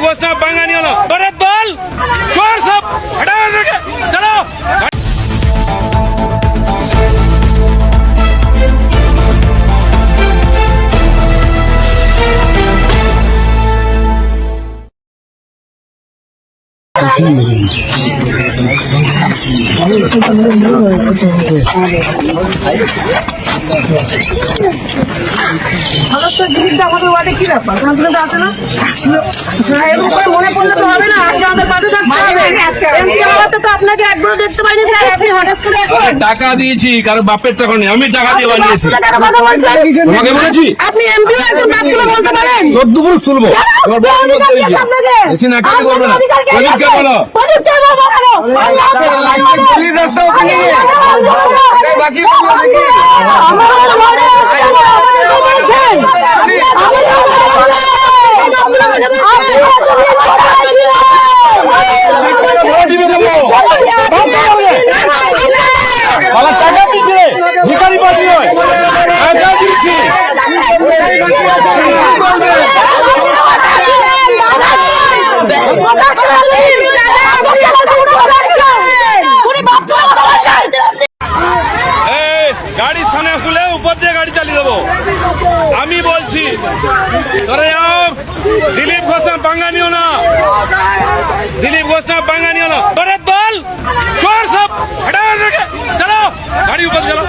घोषणा बैंगानी वालों। भरत बल। चोर सब। हटाओ चलो। Thank चलो সমস্ত জিনিসটা আমাদের ওয়ার্ডে কি ব্যাপার কাউন্সিলর আসে না এরকম করে মনে পড়লে তো হবে না আজকে আমাদের পাশে থাকতে হবে এমপি হওয়াতে তো আপনাকে একবারও দেখতে পাইনি স্যার আপনি হঠাৎ করে এখন টাকা দিয়েছি কারও বাপের টাকা নেই আমি টাকা দিয়ে বানিয়েছি? তোমাকে বলেছি। আপনি এমপি একজন বাপ তুলে বলতে পারেন চোদ্দ পুরুষ তুলবো অধিকার আপনাকে? অধিকার কে বলো? কেন? গাড়ির সামনে খুলে উপর দিয়ে গাড়ি চালিয়ে দেবো। আমি বলছি, ধরে যাও। দিলীপ ঘোষণা পাঙ্গা নিও না। দিলীপ ঘোষণা পাঙ্গা নিও না। দল চোর সব। চলো, গাড়ি উপর চলো।